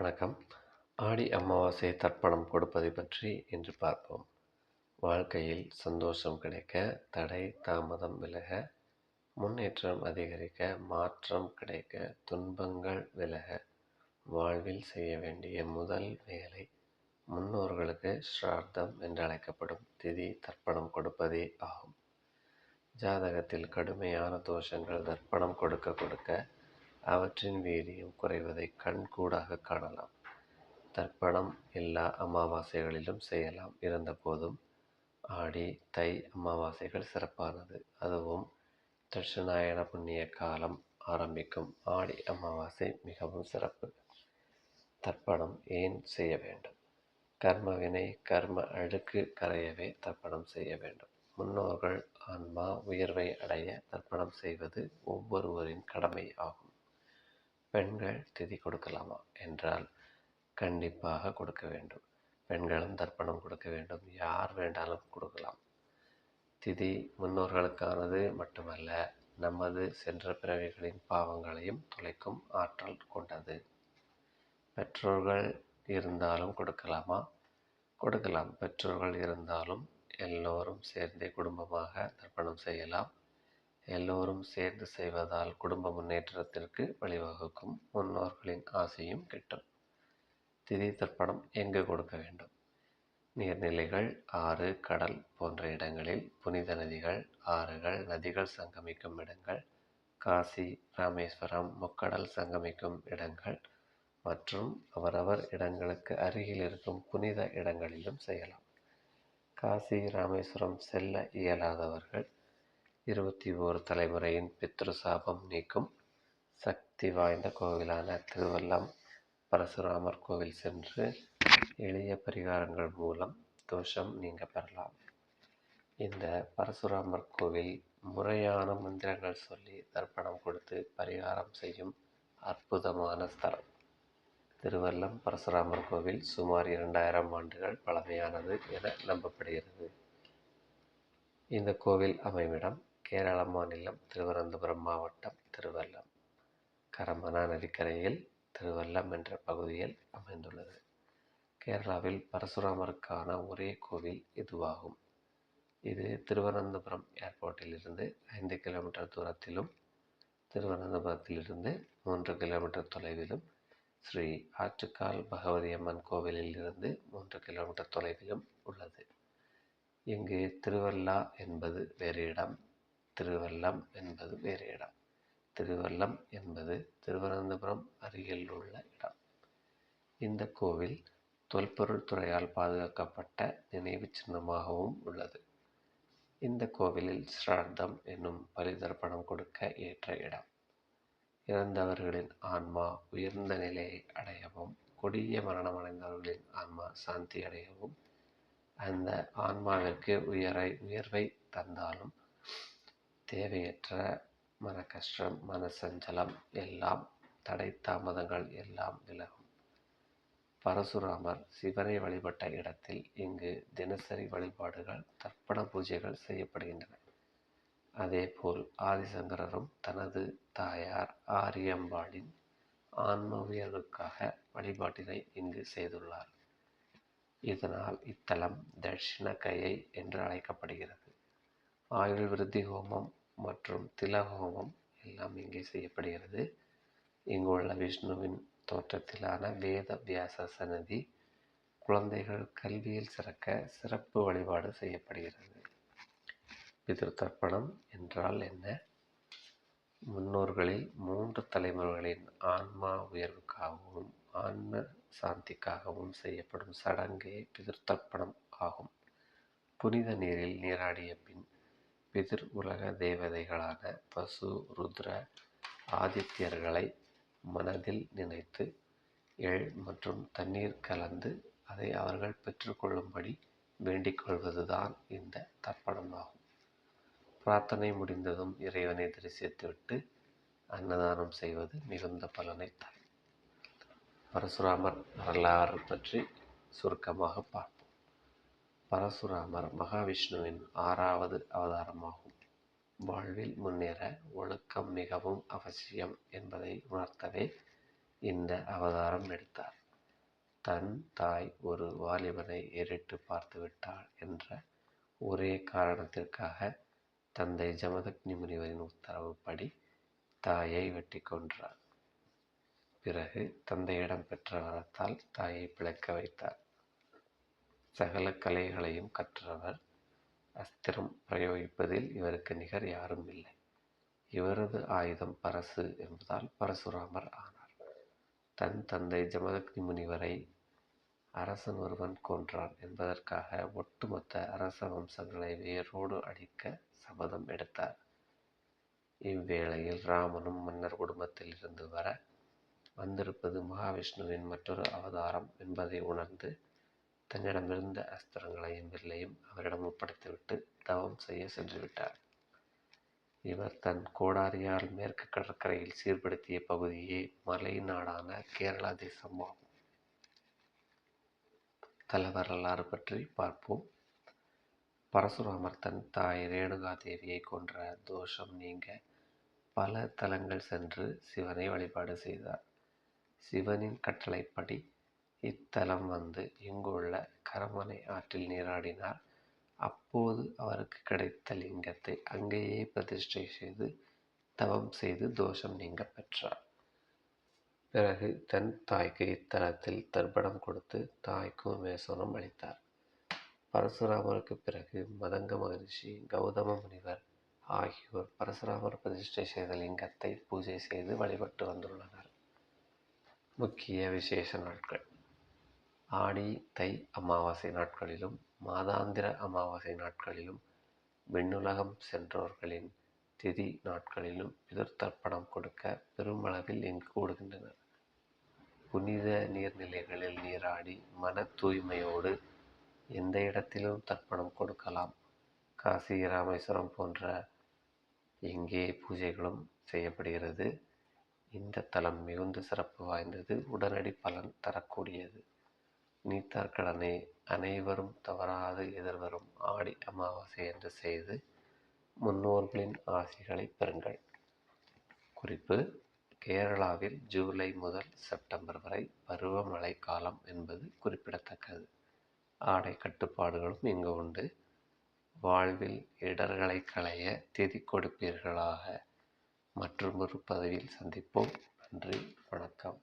வணக்கம். ஆடி அமாவாசை தர்ப்பணம் கொடுப்பதை பற்றி இன்று பார்ப்போம். வாழ்க்கையில் சந்தோஷம் கிடைக்க தடை தாமதம் விலக முன்னேற்றம் அதிகரிக்க மாற்றம் கிடைக்க துன்பங்கள் விலக வாழ்வில் செய்ய வேண்டிய முதல் வேலை முன்னோர்களுக்கு ஸ்ரார்த்தம் என்றழைக்கப்படும் திதி தர்ப்பணம் கொடுப்பதே ஆகும். ஜாதகத்தில் கடுமையான தோஷங்கள் தர்ப்பணம் கொடுக்க கொடுக்க அவற்றின் வீரியம் குறைவதை கண்கூடாக காணலாம். தர்ப்பணம் எல்லா அமாவாசைகளிலும் செய்யலாம். இருந்தபோதும் ஆடி தை அமாவாசைகள் சிறப்பானது. அதுவும் தட்சிணாயன புண்ணிய காலம் ஆரம்பிக்கும் ஆடி அமாவாசை மிகவும் சிறப்பு. தர்ப்பணம் ஏன் செய்ய வேண்டும்? கர்மவினை கர்ம அழுக்கு கரையவே தர்ப்பணம் செய்ய வேண்டும். முன்னோர்கள் ஆன்மா உயர்வை அடைய தர்ப்பணம் செய்வது ஒவ்வொருவரின் கடமை ஆகும். பெண்கள் திதி கொடுக்கலாமா என்றால் கண்டிப்பாக கொடுக்க வேண்டும். பெண்களும் தர்ப்பணம் கொடுக்க வேண்டும். யார் வேண்டாலும் கொடுக்கலாம். திதி முன்னோர்களுக்கானது மட்டுமல்ல நமது சென்ற பிறவிகளின் பாவங்களையும் துளைக்கும் ஆற்றல் கொண்டது. பெற்றோர்கள் இருந்தாலும் கொடுக்கலாமா? கொடுக்கலாம். பெற்றோர்கள் இருந்தாலும் எல்லோரும் சேர்ந்தே குடும்பமாக தர்ப்பணம் செய்யலாம். எல்லோரும் சேர்ந்து செய்வதால் குடும்ப முன்னேற்றத்திற்கு வழிவகுக்கும் முன்னோர்களின் ஆசையும் கிட்டும். திதி தர்ப்பணம் எங்கு கொடுக்க வேண்டும்? நீர்நிலைகள் ஆறு கடல் போன்ற இடங்களில் புனித நதிகள் ஆறுகள் நதிகள் சங்கமிக்கும் இடங்கள் காசி ராமேஸ்வரம் முக்கடல் சங்கமிக்கும் இடங்கள் மற்றும் அவரவர் இடங்களுக்கு அருகில் இருக்கும் புனித இடங்களிலும் செய்யலாம். காசி ராமேஸ்வரம் செல்ல இயலாதவர்கள் இருபத்தி ஓரு தலைமுறையின் பித்ரு சாபம் நீக்கும் சக்தி வாய்ந்த கோவிலான திருவல்லம் பரசுராமர் கோவில் சென்று எளிய பரிகாரங்கள் மூலம் தோஷம் நீங்க பெறலாம். இந்த பரசுராமர் கோவில் முறையான மந்திரங்கள் சொல்லி தர்ப்பணம் கொடுத்து பரிகாரம் செய்யும் அற்புதமான ஸ்தலம். திருவல்லம் பரசுராமர் கோவில் சுமார் இரண்டாயிரம் ஆண்டுகள் பழமையானது என நம்பப்படுகிறது. இந்த கோவில் அமைவிடம் கேரள மாநிலம் திருவனந்தபுரம் மாவட்டம் திருவல்லம் கரமனா நதிக்கரையில் திருவல்லம் என்ற பகுதியில் அமைந்துள்ளது. கேரளாவில் பரசுராமருக்கான ஒரே கோவில் இதுவாகும். இது திருவனந்தபுரம் ஏர்போர்ட்டிலிருந்து ஐந்து கிலோமீட்டர் தூரத்திலும் திருவனந்தபுரத்திலிருந்து மூன்று கிலோமீட்டர் தொலைவிலும் ஸ்ரீ ஆற்றுக்கால் பகவதி அம்மன் கோவிலில் இருந்து மூன்று கிலோமீட்டர் தொலைவிலும் உள்ளது. இங்கு திருவல்லா என்பது வேறு இடம். திருவல்லம் என்பது வேறு இடம். திருவல்லம் என்பது திருவனந்தபுரம் அருகில் உள்ள இடம். இந்த கோவில் தொல்பொருள் துறையால் பாதுகாக்கப்பட்ட நினைவு சின்னமாகவும் உள்ளது. இந்த கோவிலில் ஸ்ரார்த்தம் என்னும் பலிதர்ப்பணம் கொடுக்க ஏற்ற இடம். இறந்தவர்களின் ஆன்மா உயர்ந்த நிலையை அடையவும் கொடிய மரணம் அடைந்தவர்களின் ஆன்மா சாந்தி அடையவும் அந்த ஆன்மாவிற்கு உயரை உயர்வை தந்தாலும் தேவையற்ற மன கஷ்டம் மன சஞ்சலம் எல்லாம் தடை தாமதங்கள் எல்லாம் விலகும். பரசுராமர் சிவனை வழிபட்ட இடத்தில் இங்கு தினசரி வழிபாடுகள் தர்ப்பண பூஜைகள் செய்யப்படுகின்றன. அதேபோல் ஆதிசங்கரரும் தனது தாயார் ஆரியம்பாளின் ஆன்ம உயர்வுக்காக வழிபாட்டினை இங்கு செய்துள்ளார். இதனால் இத்தலம் தட்சிண கையை என்று அழைக்கப்படுகிறது. ஆயுள் விருத்தி ஹோமம் மற்றும் திலஹோமம் எல்லாம் இங்கே செய்யப்படுகிறது. இங்குள்ள விஷ்ணுவின் தோற்றத்திலான வேத வியாச சன்னதி குழந்தைகள் கல்வியில் சிறக்க சிறப்பு வழிபாடு செய்யப்படுகிறது. பிதிருத்தர்ப்பணம் என்றால் என்ன? முன்னோர்களில் மூன்று தலைமுறைகளின் ஆன்மா உயர்வுக்காகவும் ஆன்ம சாந்திக்காகவும் செய்யப்படும் சடங்கே பிதிருத்தர்ப்பணம் ஆகும். புனித நீரில் நீராடிய பின் பிதிர் உலக தேவதைகளான பசு ருத்ர ஆதித்யர்களை மனதில் நினைத்து எள் மற்றும் தண்ணீர் கலந்து அதை அவர்கள் பெற்றுக்கொள்ளும்படி வேண்டிக் கொள்வதுதான் இந்த தர்ப்பணமாகும். பிரார்த்தனை முடிந்ததும் இறைவனை தரிசித்துவிட்டு அன்னதானம் செய்வது மிகுந்த பலனை தரும். பரசுராமர் வரலாறு பற்றி சுருக்கமாக பார்ப்போம். பரசுராமர் மகாவிஷ்ணுவின் ஆறாவது அவதாரமாகும் வாழ்வில் முன்னேற ஒழுக்கம் மிகவும் அவசியம் என்பதை உணர்த்தவே இந்த அவதாரம் எடுத்தார் தன் தாய் ஒரு வாலிபனை ஏறிட்டுப் பார்த்துவிட்டாள் என்ற ஒரே காரணத்திற்காக தந்தை ஜமதக்னி முனிவரின் உத்தரவுப்படி தாயை வெட்டிக் கொன்றார். பிறகு தந்தையிடம் பெற்ற வரத்தால் தாயை பிழைக்க வைத்தார். சகல கலைகளையும் கற்றவர். அஸ்திரம் பிரயோகிப்பதில் இவருக்கு நிகர் யாரும் இல்லை. இவரது ஆயுதம் பரசு என்பதால் பரசுராமர் ஆனார். தன் தந்தை ஜமதக்னி முனிவரை அரசன் ஒருவன் கொன்றான் என்பதற்காக ஒட்டுமொத்த அரச வம்சங்களை வேரோடு அடிக்க சபதம் எடுத்தார். இவ்வேளையில் ராமனும் மன்னர் குடும்பத்தில் இருந்து வர வந்திருப்பது மகாவிஷ்ணுவின் மற்றொரு அவதாரம் என்பதை உணர்ந்து தன்னிடமிருந்த அஸ்திரங்களையும் வில்லையும் அவரிடம் ஒப்படைத்துவிட்டு தவம் செய்ய சென்றுவிட்டார். இவர் தன் கோடாரியால் மேற்கு கடற்கரையில் சீர்படுத்திய பகுதியே மலை நாடான கேரளா தேசமாகும் தல வரலாறு பற்றி பார்ப்போம். பரசுராமர் தன் தாய் ரேணுகா தேவியை கொன்ற தோஷம் நீங்க பல தலங்கள் சென்று சிவனை வழிபாடு செய்தார். சிவனின் கட்டளைப்படி இத்தலம் வந்து இங்குள்ள கரமனை ஆற்றில் நீராடினார். அப்போது அவருக்கு கிடைத்த லிங்கத்தை அங்கேயே பிரதிஷ்டை செய்து தவம் செய்து தோஷம் நீங்க பெற்றார். பிறகு தன் தாய்க்கு இத்தலத்தில் தர்ப்பணம் கொடுத்து தாய்க்கும் மேசோனம் அளித்தார். பரசுராமருக்குப் பிறகு மதங்க மகரிஷி, கௌதம முனிவர் ஆகியோர் பரசுராமர் பிரதிஷ்டை செய்த லிங்கத்தை பூஜை செய்து வழிபட்டு வந்துள்ளனர். முக்கிய விசேஷ நாட்கள் ஆடி தை அமாவாசை நாட்களிலும் மாதாந்திர அமாவாசை நாட்களிலும் விண்ணுலகம் சென்றோர்களின் திதி நாட்களிலும் பிதர்த்தர்ப்பணம் கொடுக்க பெருமளவில் இங்கு கூடுகின்றனர். புனித நீர்நிலைகளில் நீராடி மனத் தூய்மையோடு எந்த இடத்திலும் தர்ப்பணம் கொடுக்கலாம். காசி ராமேஸ்வரம் போன்ற இங்கே பூஜைகளும் செய்யப்படுகிறது. இந்த தலம் மிகுந்த சிறப்பு வாய்ந்தது. உடனடி பலன் தரக்கூடியது. நீத்தார் கடனை அனைவரும் தவறாது எதிர்வரும் ஆடி அமாவாசையன்று செய்து முன்னோர்களின் ஆசிகளைப் பெறுங்கள். குறிப்பு கேரளாவில் ஜூலை முதல் செப்டம்பர் வரை பருவமழை காலம் என்பது குறிப்பிடத்தக்கது. ஆடை கட்டுப்பாடுகளும் இங்கு உண்டு. வாழ்வில் இடர்களைக் களைய திதி கொடுப்பீர்களாக. மற்றுமொரு பதவியில் சந்திப்போம். நன்றி, வணக்கம்.